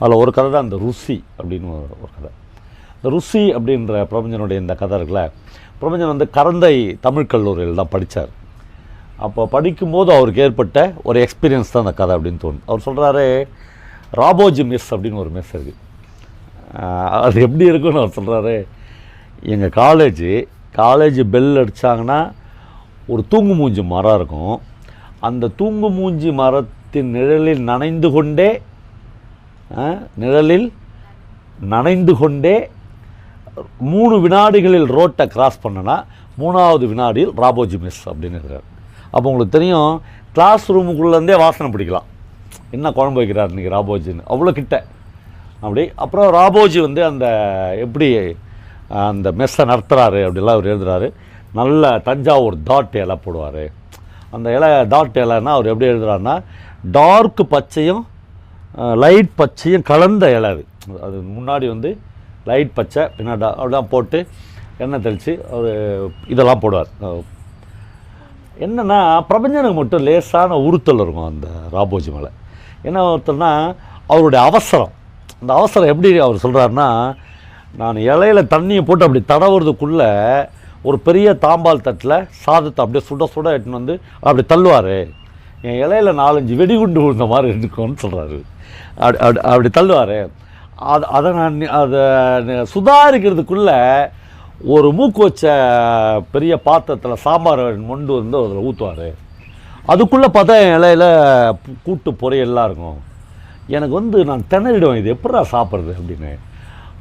அதில் ஒரு கதை தான் இந்த ருசி அப்படின்னு ஒரு ஒரு கதை. ருசி அப்படின்ற பிரபஞ்சனுடைய இந்த கதை இருக்குல்ல பிரபஞ்சன் வந்து கரந்தை தமிழ் கல்லூரியில் தான் படித்தார் அப்போ படிக்கும்போது அவருக்கு ஏற்பட்ட ஒரு எக்ஸ்பீரியன்ஸ் தான் அந்த கதை அப்படின்னு தோணும் அவர் சொல்கிறாரு ராபோஜி மெஸ் அப்படின்னு ஒரு மெஸ் இருக்குது அது எப்படி இருக்குன்னு அவர் சொல்கிறாரு எங்கள் காலேஜு காலேஜ் பெல் அடித்தாங்கன்னா ஒரு தூங்கு மூஞ்சி மரம் இருக்கும். அந்த தூங்கு மூஞ்சி மரத்தின் நிழலில் நனைந்து கொண்டே நிழலில் நனைந்து கொண்டே மூணு வினாடிகளில் ரோட்டை கிராஸ் பண்ணனா மூணாவது வினாடியில் ராபோஜி மிஸ் அப்படின்னு இருக்கிறார். அப்போ உங்களுக்கு தெரியும் கிளாஸ் ரூமுக்குள்ளேருந்தே வாசனை பிடிக்கலாம். என்ன குழம்பு வைக்கிறார் இன்றைக்கி ராபோஜின்னு? அவ்வளோ கிட்ட. அப்படி அப்புறம் ராபோஜி வந்து அந்த எப்படி அந்த மெஸ்ஸை நடத்துகிறாரு அப்படிலாம் அவர் எழுதுறாரு. நல்ல தஞ்சாவூர் டாட் இலை போடுவார். அந்த இலை டாட் இலைன்னா அவர் எப்படி எழுதுறாருன்னா டார்க் பச்சையும் லைட் பச்சையும் கலந்த இலை அது அது முன்னாடி வந்து லைட் பச்சை பின்னாடி அப்படிலாம் போட்டு எண்ணெய் தெளித்து அவர் இதெல்லாம் போடுவார். என்னென்னா பிரபஞ்சனுக்கு மட்டும் லேசான உறுத்தல் இருக்கும் அந்த ராபோஜி மேலே. என்ன ஒருத்தர்னா அவருடைய அவசரம். அந்த அவசரம் எப்படி அவர் சொல்கிறாருன்னா நான் இலையில தண்ணியை போட்டு அப்படி தடவுறதுக்குள்ளே ஒரு பெரிய தாம்பால் தட்டில் சாதத்தை அப்படியே சுட சுட எடுத்துன்னு வந்து அப்படி தள்ளுவார். என் இலையில நாலஞ்சு வெடிகுண்டு விழுந்த மாதிரி இருக்கும்னு சொல்கிறாரு அப்படி அப்படி அப்படி தள்ளுவார். அது அதை நான் அதை சுதாரிக்கிறதுக்குள்ளே ஒரு மூக்கு வச்ச பெரிய பாத்திரத்தில் சாம்பார் மொண்டு வந்து அதில் ஊற்றுவார் அதுக்குள்ளே பார்த்தா என் இலையில கூட்டு பொரியல்லாம் இருக்கும். எனக்கு வந்து நான் திணறிடுவேன் இது எப்படா சாப்பிட்றது அப்படின்னு.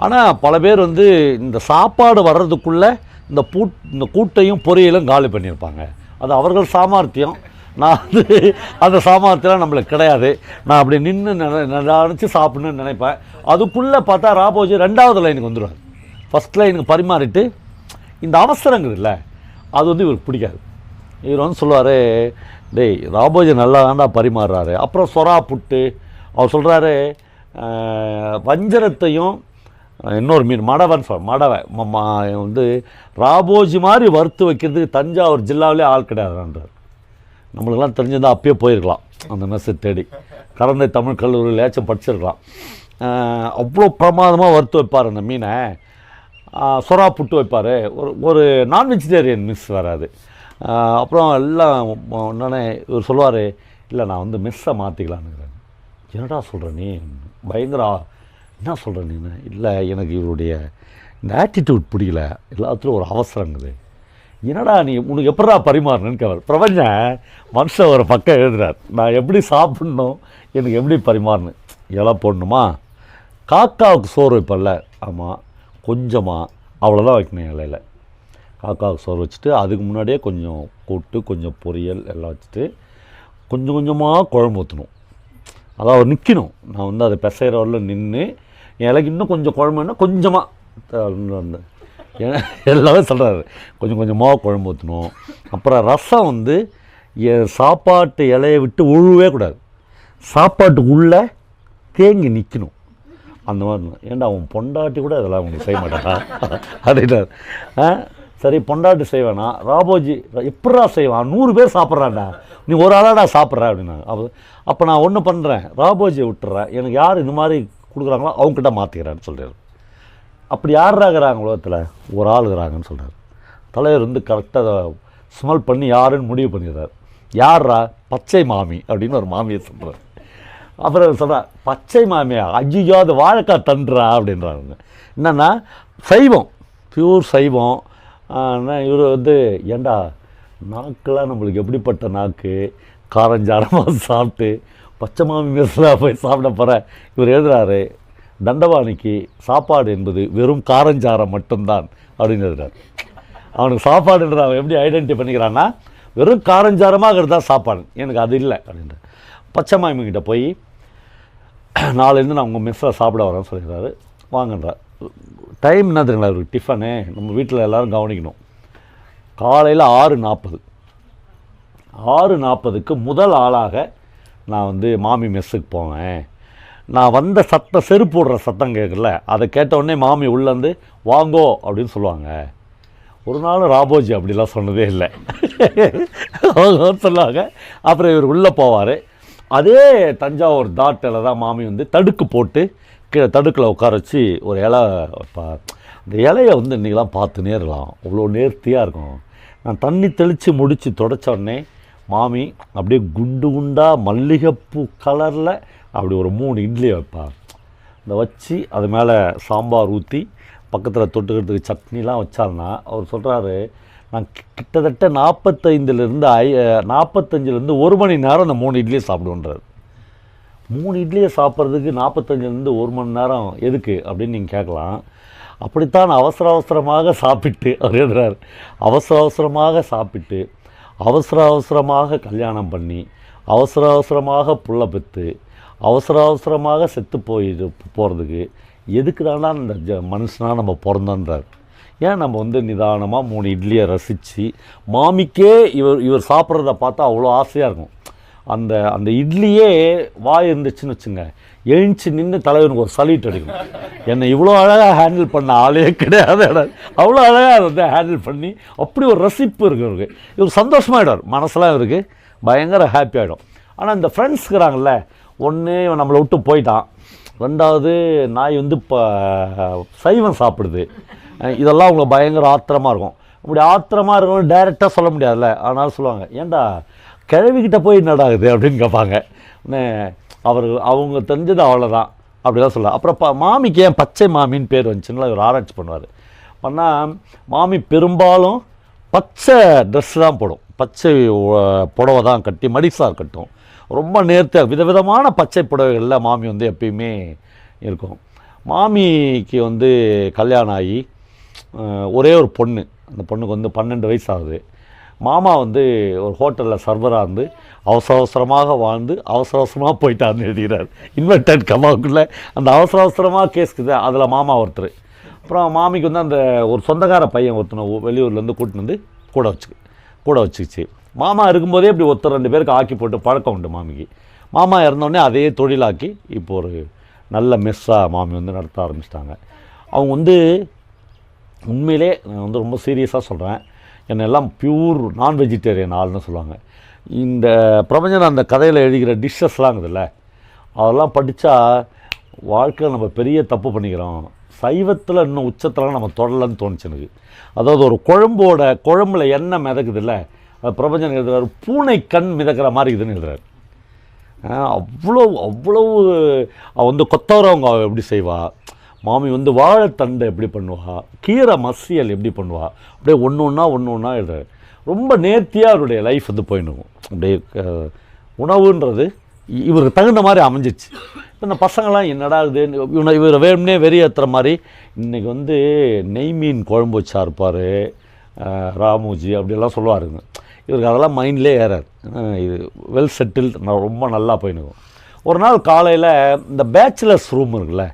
ஆனால் பல பேர் வந்து இந்த சாப்பாடு வர்றதுக்குள்ளே இந்த பூ இந்த கூட்டையும் பொரியலும் காலி பண்ணியிருப்பாங்க. அது அவர்கள் சாமர்த்தியம் நான் வந்து அந்த சாமர்த்தியம் நம்மளுக்கு கிடையாது. நான் அப்படி நின்று நினச்சி சாப்பிட்ணுன்னு நினைப்பேன். அதுக்குள்ளே பார்த்தா ராபோஜி ரெண்டாவது லைனுக்கு வந்துடுவார் ஃபஸ்ட் லைனுக்கு பரிமாறிட்டு இந்த அவசரங்கிறது இல்லை. அது வந்து இவருக்கு பிடிக்காது. இவர் வந்து சொல்லுவார் டேய் ராபோஜி நல்லா தாண்டா பரிமாறுறாரு. அப்புறம் சொரா புட்டு. அவர் சொல்கிறாரு வஞ்சரத்தையும் இன்னொரு மீன் மடவன் சொல் மடவை ம- வந்து ராபோஜி மாதிரி வறுத்து வைக்கிறதுக்கு தஞ்சாவூர் ஜில்லாவிலே ஆள் கிடையாதுன்றார். நம்மளுக்கெல்லாம் தெரிஞ்சிருந்தால் அப்பயே போயிருக்கலாம். அந்த மெஸ்ஸை தேடி. கடந்த தமிழ் கல்லூரியில் ஏச்சும் படிச்சிருக்கலாம். அவ்வளோ பிரமாதமாக வறுத்து வைப்பார் அந்த மீனை. சொரா புட்டு வைப்பார். ஒரு ஒரு நான் வெஜிடேரியன் மிஸ் வராது அப்புறம் எல்லாம் உடனே இவர் சொல்லுவார் இல்லை நான் வந்து மிஸ்ஸை மாற்றிக்கலான்னுங்கிறேன் என்னடா சொல்கிற நீ? பயங்கர. என்ன சொல்கிற நீ இல்லை எனக்கு இவருடைய இந்த ஆட்டிடியூட் பிடிக்கல. எல்லாத்துலேயும் ஒரு அவசரங்குது. என்னடா நீ உனக்கு எப்படா பரிமாறணுன்னு கவர் பிரபஞ்சன் மனுஷன் ஒரு பக்கம் எழுதுறார். நான் எப்படி சாப்பிட்ணும்? எனக்கு எப்படி பரிமாறணும்? இலை போடணுமா? காக்காவுக்கு சோறு வைப்பல்ல. ஆமாம் கொஞ்சமாக அவ்வளோதான் வைக்கணும் இலையில. காக்காவுக்கு சோறு வச்சுட்டு அதுக்கு முன்னாடியே கொஞ்சம் கூட்டு கொஞ்சம் பொரியல் எல்லாம் வச்சுட்டு கொஞ்சம் கொஞ்சமாக குழம்பு ஊற்றணும் அதாவது அவர் நிற்கணும் நான் வந்து அதை பெசைகிற வரல நின்று இலைக்கு இன்னும் கொஞ்சம் குழம்புன்னா கொஞ்சமாக எல்லாமே சொல்கிறாரு கொஞ்சம் கொஞ்சமாக குழம்பு ஊற்றணும் அப்புறம் ரசம் வந்து சாப்பாட்டு இலையை விட்டு உழுவே கூடாது. சாப்பாட்டுக்குள்ளே தேங்கி நிற்கணும் அந்த மாதிரி ஏன்டா அவன் பொண்டாட்டி கூட அதெல்லாம் அவனுக்கு செய்ய மாட்டானா அப்படின்றார். ஆ சரி பொண்டாட்டி செய்வேனா? ராபோஜி எப்படா செய்வான் நூறு பேர் சாப்பிட்றான்டா. நீ ஒரு ஆளாடா சாப்பிட்ற அப்படின்னா அப்போ அப்போ நான் ஒன்று பண்ணுறேன் ராபோஜியை விட்டுறேன். எனக்கு யார் இந்த மாதிரி கொடுக்குறாங்களோ அவங்ககிட்ட மாற்றிக்கிறேன்னு சொல்கிறார் அப்படி யாரா இருக்கிறாங்க உலகத்தில் ஒரு ஆளுகிறாங்கன்னு சொல்கிறார் தலைவர் வந்து கரெக்டாக ஸ்மெல் பண்ணி யாருன்னு முடிவு பண்ணிடுறார். யாரா பச்சை மாமி அப்படின்னு ஒரு மாமியை சொல்கிறார் அப்புறம் சொல்கிறார் பச்சை மாமியா? ஐயோ அது வாழைக்காய் தண்டுறா அப்படின்றாங்க என்னென்னா சைவம் பியூர் சைவம். இவர் வந்து ஏண்டா நாக்கெல்லாம் நம்மளுக்கு எப்படிப்பட்ட நாக்கு? காரஞ்சாரமாக சாப்பிட்டு பச்சை மாமி மெஸ்ஸில் போய் சாப்பிட போகிறேன் இவர் எழுதுறாரு தண்டவாணிக்கு சாப்பாடு என்பது வெறும் காரஞ்சாரம் மட்டும்தான் அப்படின்னு எழுதுறார் அவனுக்கு சாப்பாடுன்ற அவன் எப்படி ஐடென்டிஃபை பண்ணிக்கிறான்னா வெறும் காரஞ்சாரமாக தான் சாப்பாடு. எனக்கு அது இல்லை அப்படின்ற பச்சை மாமிக்கிட்ட போய் நாலேருந்து நான் உங்கள் மெஸ்ஸில் சாப்பிட வரேன்னு சொல்லிடுறாரு வாங்கன்றார். டைம் என்ன தெரியுங்களா இவருக்கு டிஃபனு நம்ம வீட்டில் எல்லோரும் கவனிக்கணும். காலையில் ஆறு நாற்பது. ஆறு நாற்பதுக்கு முதல் ஆளாக நான் வந்து மாமி மெஸ்ஸுக்கு போவேன். நான் வந்த சத்தம் செருப்பு விடுற சத்தம் கேட்கல. அதை கேட்டவுடனே மாமி உள்ளேருந்து வாங்கோ அப்படின்னு சொல்லுவாங்க. ஒரு நாள் ராபோஜி அப்படிலாம் சொன்னதே இல்லை. சொல்லுவாங்க அப்புறம் இவர் உள்ளே போவார். அதே தஞ்சாவூர் தாட்டில் தான் மாமி வந்து தடுக்கு போட்டு கீழே தடுக்கில் உட்கார வச்சு ஒரு இலை வைப்பா அந்த இலையை வந்து இன்றைக்கெலாம் பார்த்து நேரலாம். அவ்வளோ நேர்த்தியாக இருக்கும். நான் தண்ணி தெளித்து முடித்து தொடச்ச உடனே மாமி அப்படியே குண்டு குண்டாக மல்லிகைப்பூ கலரில் அப்படி ஒரு மூணு இட்லி வைப்பார் இந்த வச்சு அது மேலே சாம்பார் ஊற்றி பக்கத்தில் தொட்டுக்கிறதுக்கு சட்னிலாம் வச்சாருன்னா அவர் சொல்கிறாரு நான் கிட்டத்தட்ட நாற்பத்தைந்துலேருந்து ஐ நாற்பத்தஞ்சிலேருந்து ஒரு மணி நேரம் அந்த மூணு இட்லியை சாப்பிடுன்றார் மூணு இட்லியை சாப்பிட்றதுக்கு நாற்பத்தஞ்சிலேருந்து ஒரு மணி நேரம் எதுக்கு அப்படின்னு நீங்கள் கேட்கலாம். அப்படித்தான் அவசர அவசரமாக சாப்பிட்டு அவர் எழுதுறார் அவசர அவசரமாக சாப்பிட்டு அவசர அவசரமாக கல்யாணம் பண்ணி அவசர அவசரமாக புள்ள பெற்று அவசர அவசரமாக செத்து போய் போகிறதுக்கு எதுக்கு தானா இந்த ஜ மனுஷனாக நம்ம பிறந்தோன்றார்? ஏன் நம்ம வந்து நிதானமாக மூணு இட்லியை ரசித்து மாமிக்கே இவர் இவர் சாப்பிட்றத பார்த்தா அவ்வளோ ஆசையாக இருக்கும். அந்த அந்த இட்லியே வாய் இருந்துச்சுன்னு வச்சுங்க எழுந்துச்சு நின்று தலைவனுக்கு ஒரு சல்யூட் அடிக்கும் என்னை இவ்வளோ அழகாக ஹேண்டில் பண்ண ஆளே கிடையாது அவ்வளோ அழகாக வந்து ஹேண்டில் பண்ணி அப்படி ஒரு ரசிப்பு இருக்கு இவருக்கு. இவர் சந்தோஷமாகிடுவார் மனசெலாம் இவருக்கு பயங்கர ஹாப்பி ஆகிடும் ஆனால் இந்த ஃப்ரெண்ட்ஸ் இருக்கிறாங்கல்ல ஒன்று இவன் நம்மளை விட்டு போயிட்டான். ரெண்டாவது நாய் வந்து இப்போ சைவம் சாப்பிடுது. இதெல்லாம் அவங்களுக்கு பயங்கர ஆத்திரமாக இருக்கும். அப்படி ஆத்திரமாக இருக்கணும் டைரெக்டாக சொல்ல முடியாதுல்ல. அதனால் சொல்லுவாங்க ஏன்டா கிழவிக்கிட்ட போய் என்னடா இது? அப்படின்னு கேட்பாங்க. அவர் அவங்க தெரிஞ்சது அவ்வளோதான் அப்படிலாம் சொல்ல அப்புறம் ப மாமிக்கு ஏன் பச்சை மாமின்னு பேர் வந்துச்சுன்னா இவர் ஆராய்ச்சி பண்ணுவார். பண்ணால் மாமி பெரும்பாலும் பச்சை ட்ரெஸ் தான் போடும். பச்சை புடவை தான் கட்டி மடிசாக கட்டும். ரொம்ப நேர்த்தியாக விதவிதமான பச்சை புடவைகளில் மாமி வந்து எப்பயுமே இருக்கும். மாமிக்கு வந்து கல்யாணம் ஆகி ஒரே ஒரு பொண்ணு. அந்த பொண்ணுக்கு வந்து பன்னெண்டு வயசு ஆகுது மாமா வந்து ஒரு ஹோட்டலில் சர்வராக இருந்து அவசர அவசரமாக வாழ்ந்து அவசர அவசரமாக போயிட்டார்னு எழுதுகிறார் இன்வெர்டட் கமாவுக்குள்ளே அந்த அவசர அவசரமாக கேஸ்க்குது அதில் மாமா ஒருத்தர். அப்புறம் மாமிக்கு வந்து அந்த ஒரு சொந்தக்கார பையன் ஒருத்தனை வெளியூர்லேருந்து கூட்டின்னு வந்து கூட வச்சு கூட வச்சுக்கிச்சு. மாமா இருக்கும்போதே இப்படி ஒருத்தர் ரெண்டு பேருக்கு ஆக்கி போட்டு பழக்கம் உண்டு மாமிக்கு. மாமா இறந்தோடனே அதே தொழிலாக்கி இப்போ ஒரு நல்ல மெஸ்ஸாக மாமி வந்து நடத்த ஆரம்பிச்சிட்டாங்க. அவங்க வந்து உண்மையிலே நான் வந்து ரொம்ப சீரியஸாக சொல்கிறேன் என்னை எல்லாம் பியூர் நான் வெஜிடேரியன் ஆள்னு சொல்லுவாங்க. இந்த பிரபஞ்சன் அந்த கதையில் எழுதிக்கிற டிஷ்ஷஸ்லாம் இருக்குதுல்ல அதெல்லாம் படித்தா வாழ்க்கையில் நம்ம பெரிய தப்பு பண்ணிக்கிறோம். சைவத்தில் இன்னும் உச்சத்தில் நம்ம தொடலன்னு தோணுச்சு எனக்கு. அதாவது ஒரு குழம்போட குழம்புல எண்ணெய் மிதக்குதுல்ல பிரபஞ்சன் எழுதுறாரு பூனை கண் மிதக்கிற மாதிரி இதுன்னு எழுதுறாரு. அவ்வளோ அவ்வளவு வந்து கொத்தவரவங்க எப்படி செய்வா? மாமி வந்து வாழைத்தண்டை எப்படி பண்ணுவா? கீரை மசியல் எப்படி பண்ணுவா? அப்படியே ஒன்று ஒன்றா ஒன்று ஒன்றா எழுதுறாரு. ரொம்ப நேர்த்தியாக அவருடைய லைஃப் வந்து போயிடுவோம் அப்படியே உணவுன்றது இவருக்கு தகுந்த மாதிரி அமைஞ்சிச்சு. இப்போ இந்த பசங்களாம் என்னடா இது? இவனை இவர் வேணும்னே வெறியேற்றுற மாதிரி இன்றைக்கி வந்து நெய் மீன் குழம்பு வச்சா இருப்பார். ராமுஜி அப்படியெல்லாம் சொல்லுவாருங்க. இவருக்கு அதெல்லாம் மைண்ட்லேயே ஏறாது. இது வெல் செட்டில் ரொம்ப நல்லா போயினுக்கும் ஒரு நாள் காலையில் இந்த பேச்சுலர்ஸ் ரூம் இருக்குல்ல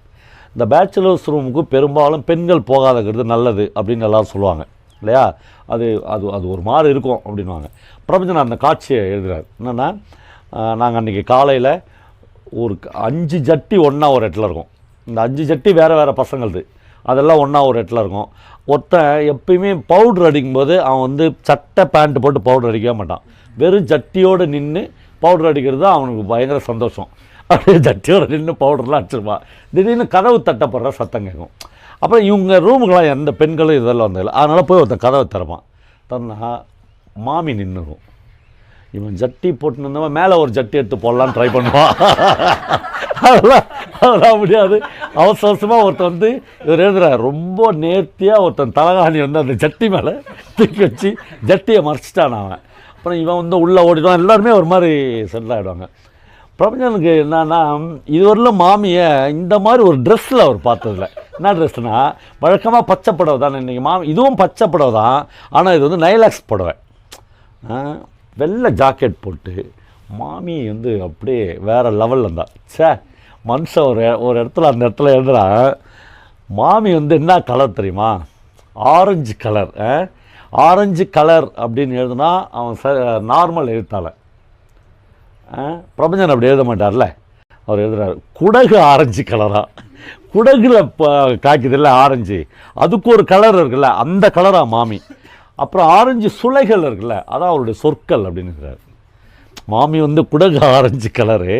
இந்த பேச்சுலர்ஸ் ரூமுக்கு பெரும்பாலும் பெண்கள் போகாதங்கிறது நல்லது அப்படின்னு எல்லாம் சொல்லுவாங்க. இல்லையா? அது அது அது ஒரு மாதிரி இருக்கும் அப்படின்வாங்க பிரபஞ்சன் அந்த காட்சியை எழுதுகிறார் என்னென்னா நாங்கள் அன்றைக்கி காலையில் ஒரு அஞ்சு ஜட்டி ஒன்றா ஒரு இடத்துல இருக்கும். இந்த அஞ்சு ஜட்டி வேறு வேறு பசங்களுது. அதெல்லாம் ஒன்றா ஒரு இடத்துல இருக்கும். ஒருத்தன் எப்பயுமே பவுட்ரு அடிக்கும்போது அவன் வந்து சட்டை பேண்ட்டு போட்டு பவுடர் அடிக்கவே மாட்டான். வெறும் ஜட்டியோடு நின்று பவுடர் அடிக்கிறது தான் அவனுக்கு பயங்கர சந்தோஷம். அப்படியே ஜட்டியோட நின்று பவுடர்லாம் அடிச்சிருப்பான். திடீர்னு கதவு தட்டப்படுற சத்தம் கேட்கும். அப்புறம் இவங்க ரூமுக்கெல்லாம் எந்த பெண்களும் இதெல்லாம் வந்ததில்லை அதனால் போய் ஒருத்தன் கதவை திறப்பான். திறந்தா மாமி நின்றுக்கும் இவன் ஜட்டி போட்டுன்னு இருந்தவன் மேலே ஒரு ஜட்டி எடுத்து போடலான்னு ட்ரை பண்ணுவான். அதெல்லாம் அதெல்லாம் முடியாது. அவசர அவசரமாக ஒருத்தன் வந்து இவர் எழுதுறார். ரொம்ப நேர்த்தியாக ஒருத்தன் தலகாணி வந்து அந்த ஜட்டி மேலே தூக்கி வச்சு ஜட்டியை மறைச்சிட்டான் அவன். அப்புறம் இவன் வந்து உள்ளே ஓடிடுவான். எல்லாருமே ஒரு மாதிரி செட்டில் ஆகிடுவாங்க பிரபஞ்சனுக்கு என்னன்னா இதுவரையிலும் மாமியை இந்த மாதிரி ஒரு ட்ரெஸ்ஸில் அவர் பார்த்ததில்ல. என்ன ட்ரெஸ்னால் வழக்கமாக பச்சை புடவை தானே இன்றைக்கி மாமி இதுவும் பச்சை புடவை தான். ஆனால் இது வந்து நைலாக்ஸ் புடவை. வெள்ளை ஜாக்கெட் போட்டு மாமி வந்து அப்படியே வேறு லெவலில் இருந்தா. ச்சே மனுஷன் ஒரு ஒரு இடத்துல அந்த இடத்துல எழுதுறான் மாமி வந்து என்ன கலர் தெரியுமா? ஆரஞ்சு கலர் ஆரஞ்சு கலர் அப்படின்னு எழுதுனா அவன் ச நார்மல் எழுத்தாளர் ஆ, பிரபஞ்சன் அப்படி எழுத மாட்டார்ல. அவர் எழுதுறாரு குடகு ஆரஞ்சு கலராக குடகுல ப காய்க்குதுல்ல ஆரஞ்சு அதுக்கு ஒரு கலர் இருக்குல்ல அந்த கலராக மாமி. அப்புறம் ஆரஞ்சு சுளைகள் இருக்குல்ல அதான் அவருடைய சொற்கள் அப்படின்னு இருக்கிறார் மாமி வந்து குடகு ஆரஞ்சு கலரு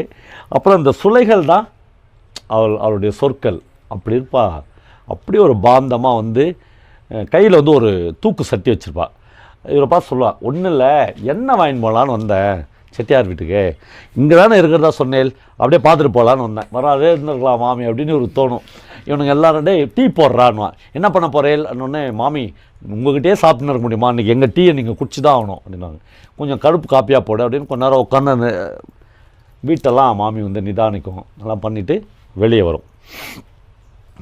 அப்புறம் இந்த சுலைகள் தான் அவள் அவளுடைய சொற்கள். அப்படி இருப்பா. அப்படி ஒரு பாந்தமாக வந்து கையில் வந்து ஒரு தூக்கு சட்டி வச்சுருப்பா. இவரை பார்த்து சொல்லுவாள் ஒன்றும் இல்லை என்ன வாங்கிட்டு போகலான்னு வந்தேன் செட்டியார் வீட்டுக்கு? இங்கே தானே இருக்கிறதா சொன்னேன் அப்படியே பார்த்துட்டு போகலான்னு வந்தேன். வராதே இருந்திருக்கலாம் மாமி அப்படின்னு ஒரு தோணும். இவனுங்க எல்லாரும் டேய் டீ போடுறான்னுவான் என்ன பண்ண போகிறேன் மாமி உங்ககிட்டயே சாப்பிட்டுன்னு இருக்க முடியுமா? இன்றைக்கி எங்கள் டீயை நீங்கள் குடிச்சு தான் ஆகணும். அப்படின்னாங்க. கொஞ்சம் கருப்பு காப்பியாக போடு அப்படின்னு கொஞ்ச நேரம் உட்காந்து அந்த வீட்டெல்லாம் மாமி வந்து நிதானிக்கும். எல்லாம் பண்ணிவிட்டு வெளியே வரும்.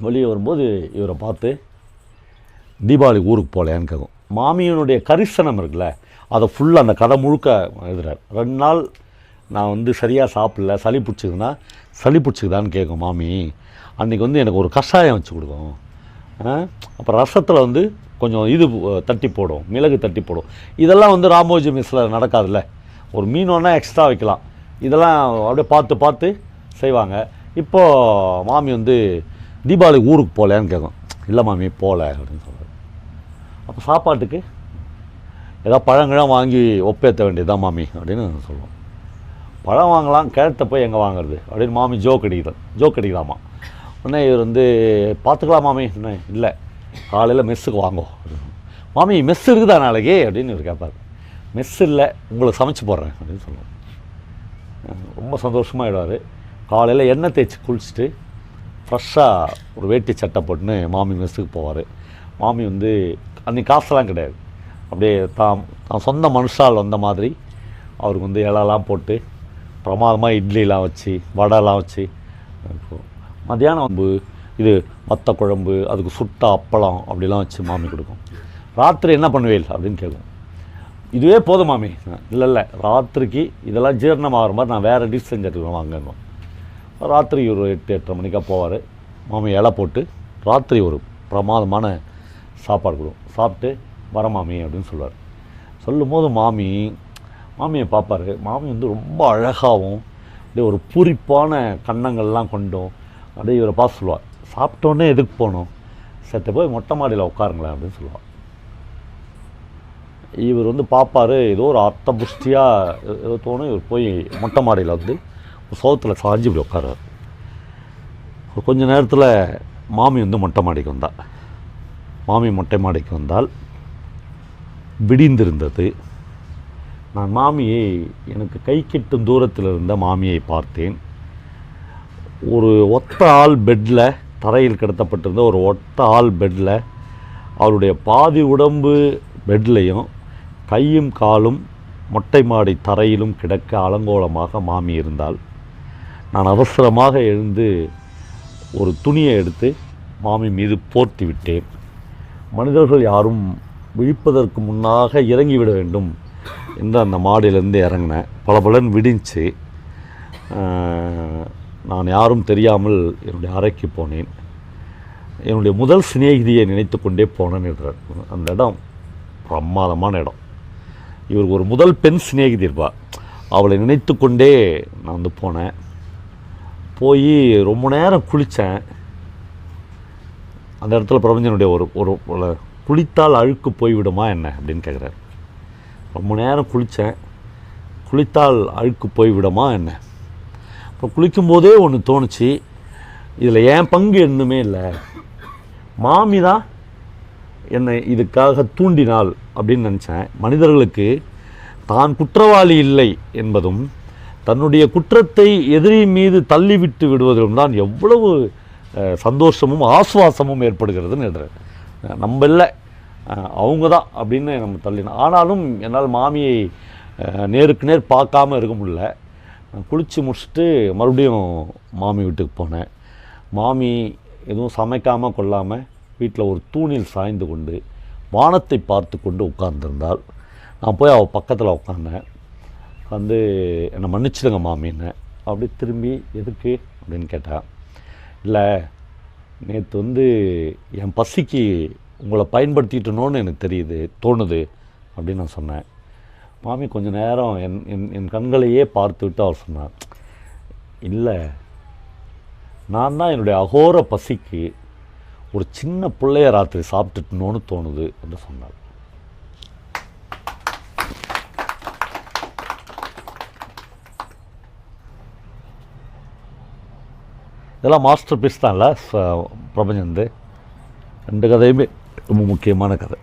வெளியே வரும்போது இவரை பார்த்து தீபாவளி ஊருக்கு போகலையான்னு கேட்கும். மாமியினுடைய கரிசனம் இருக்குல்ல அதை ஃபுல்லாக அந்த கதை முழுக்க எழுதுறார். ரெண்டு நாள் நான் வந்து சரியாக சாப்பிடல சளி பிடிச்சிக்குதுன்னா சளி பிடிச்சிக்குதான்னு கேட்கும் மாமி. அன்றைக்கி வந்து எனக்கு ஒரு கஷாயம் வச்சு கொடுக்கும் அப்புறம் ரசத்தில் வந்து கொஞ்சம் இது தட்டி போடும் மிளகு தட்டி போடும் இதெல்லாம் வந்து ராமோஜி மிஸ்ஸில் நடக்காதுல்ல. ஒரு மீன் ஒன்றா எக்ஸ்ட்ரா வைக்கலாம். இதெல்லாம் அப்படியே பார்த்து பார்த்து செய்வாங்க. இப்போது மாமி வந்து தீபாவளி ஊருக்கு போகலையான்னு கேட்கும். இல்லை மாமி போகல அப்படின்னு சொல்கிறார் அப்போ சாப்பாட்டுக்கு ஏதாவது பழங்கழம் வாங்கி ஒப்பேற்ற வேண்டியதுதான் மாமி அப்படின்னு சொல்லுவோம். பழம் வாங்கலாம் கிழத்த போய் எங்கே வாங்குறது? அப்படின்னு மாமி ஜோக் அடிக்கிறார் ஜோக் அடிக்கலாமா உடனே இவர் வந்து பார்த்துக்கலாம் மாமி என்ன இல்லை. காலையில் மெஸ்ஸுக்கு வாங்கோ. மாமி மெஸ் இருக்குதா நாளைக்கு? அப்படின்னு இவர் கேட்பார் மெஸ் இல்லை உங்களுக்கு சமைச்சு போடுறேன் அப்படின்னு சொல்லுவோம் ரொம்ப சந்தோஷமாகிடுவார் காலையில் எண்ணெய் தேய்ச்சி குளிச்சுட்டு ஃப்ரெஷ்ஷாக ஒரு வேட்டி சட்டை போட்டுன்னு மாமி மெஸ்ஸுக்கு போவார். மாமி வந்து அன்றைக்கி காசுலாம் கிடையாது. அப்படியே தான் தான் சொந்த மனுஷால் வந்த மாதிரி அவருக்கு வந்து இலெல்லாம் போட்டு பிரமாதமாக இட்லிலாம் வச்சு வடைலாம் வச்சு இருக்கும். மத்தியானம் வந்து இது வத்த குழம்பு அதுக்கு சுட்ட அப்பளம் அப்படிலாம் வச்சு மாமி கொடுக்கும். ராத்திரி என்ன பண்ணுவேல் அப்படின்னு கேட்கும் இதுவே போதும் மாமி. இல்லை இல்லை. ராத்திரிக்கு இதெல்லாம் ஜீரணமாகிற மாதிரி நான் வேறு டிஷ் செஞ்சுருக்கேன் வாங்கணும் ராத்திரி ஒரு எட்டு எட்டரை மணிக்காக போவார். மாமி இலை போட்டு ராத்திரி ஒரு பிரமாதமான சாப்பாடு கொடுக்கும் சாப்பிட்டு வர மாமி அப்படின்னு சொல்லுவார். சொல்லும்போது மாமி மாமியை பார்ப்பார். மாமி வந்து ரொம்ப அழகாகவும் அப்படியே ஒரு பூரிப்பான கன்னங்கள்லாம் கொண்டும் அப்படியே இவரை பார்த்து சொல்லுவாள் சாப்பிட்டோன்னே எதுக்கு போகணும்? செத்து போய் மொட்டை மாடியில் உட்காருங்களேன் அப்படின்னு சொல்லுவாள் இவர் வந்து பார்ப்பார் ஏதோ ஒரு அர்த்த புஷ்டியாக ஏதோ தோணும். இவர் போய் மொட்டை மாடியில் வந்து சோகத்தில் சாஞ்சு இப்படி உட்காராரு கொஞ்ச நேரத்தில் மாமி வந்து மொட்டை மாடிக்கு வந்தா. மாமி மொட்டை மாடிக்கு வந்தால் விடிந்திருந்தது. நான் மாமியை எனக்கு கை கெட்டும் தூரத்தில் இருந்த மாமியை பார்த்தேன். ஒரு ஒத்த ஆள் பெட்டில் தரையில் கிடத்தப்பட்டிருந்த ஒரு ஒத்த ஆள் பெட்டில் அவருடைய பாதி உடம்பு பெட்லேயும் கையும் காலும் மொட்டை மாடி தரையிலும் கிடக்க அலங்கோலமாக மாமி இருந்தால் நான் அவசரமாக எழுந்து ஒரு துணியை எடுத்து மாமி மீது போர்த்தி விட்டேன். மனிதர்கள் யாரும் விழிப்பதற்கு முன்னாக இறங்கிவிட வேண்டும் என்று அந்த மாடியிலேருந்து இறங்கினேன் பளபளன்னு விடிஞ்சு நான் யாரும் தெரியாமல் என்னுடைய அறைக்கு போனேன். என்னுடைய முதல் சிநேகிதியை நினைத்து கொண்டே போனேன் என்றார். அந்த இடம் பிரமாதமான இடம். இவர் ஒரு முதல் பெண் சிநேகிதி இருப்பார் அவளை நினைத்து கொண்டே நான் வந்து போனேன். போய் ரொம்ப நேரம் குளித்தேன். அந்த இடத்துல பிரபஞ்சனுடைய ஒரு ஒரு ஒரு குளித்தால் அழுக்கு போய்விடுமா என்ன அப்படின்னு கேட்குறாரு. ரொம்ப நேரம் குளித்தேன். குளித்தால் அழுக்கு போய்விடுமா என்ன? இப்போ குளிக்கும்போதே ஒன்று தோணுச்சு. இதில் என் பங்கு என்னமே இல்லை. மாமி தான் என்னை இதுக்காக தூண்டினாள் அப்படின்னு நினச்சேன். மனிதர்களுக்கு தான் குற்றவாளி இல்லை என்பதும் தன்னுடைய குற்றத்தை எதிரி மீது தள்ளிவிட்டு விடுவதிலும் தான் எவ்வளவு சந்தோஷமும் ஆசுவாசமும் ஏற்படுகிறதுன்னு எழுதுறேன். நம்ம இல்லை. அவங்க தான் அப்படின்னு நம்ம தள்ளினோம் ஆனாலும் என்னால் மாமியை நேருக்கு நேர் பார்க்காம இருக்க முடியல. குளித்து முடிச்சுட்டு மறுபடியும் மாமி வீட்டுக்கு போனேன். மாமி எதுவும் சமைக்காமல் கொள்ளாமல் வீட்டில் ஒரு தூணில் சாய்ந்து கொண்டு வானத்தை பார்த்து கொண்டு உட்கார்ந்துருந்தாள். நான் போய் அவள் பக்கத்தில் உட்காந்தேன் வந்து என்னை மன்னிச்சிடுங்க மாமின்னு அப்படி திரும்பி எதுக்கு? அப்படின்னு கேட்டேன் இல்லை நேற்று வந்து என் பசிக்கு உங்களை பயன்படுத்திட்டணும்னு எனக்கு தெரியுது தோணுது அப்படின்னு நான் சொன்னேன். மாமி கொஞ்சம் நேரம் என் என் என் கண்களையே பார்த்துவிட்டு அவர் சொன்னார் இல்லை நான் தான் என்னுடைய அகோர பசிக்கு ஒரு சின்ன பிள்ளைய ராத்திரி சாப்பிட்டுட்டணும்னு தோணுது என்று சொன்னார் இதெல்லாம் மாஸ்டர் பீஸ் தான் தான்ல பிரபஞ்சந்து. ரெண்டு கதையுமே ரொம்ப முக்கியமான கதை.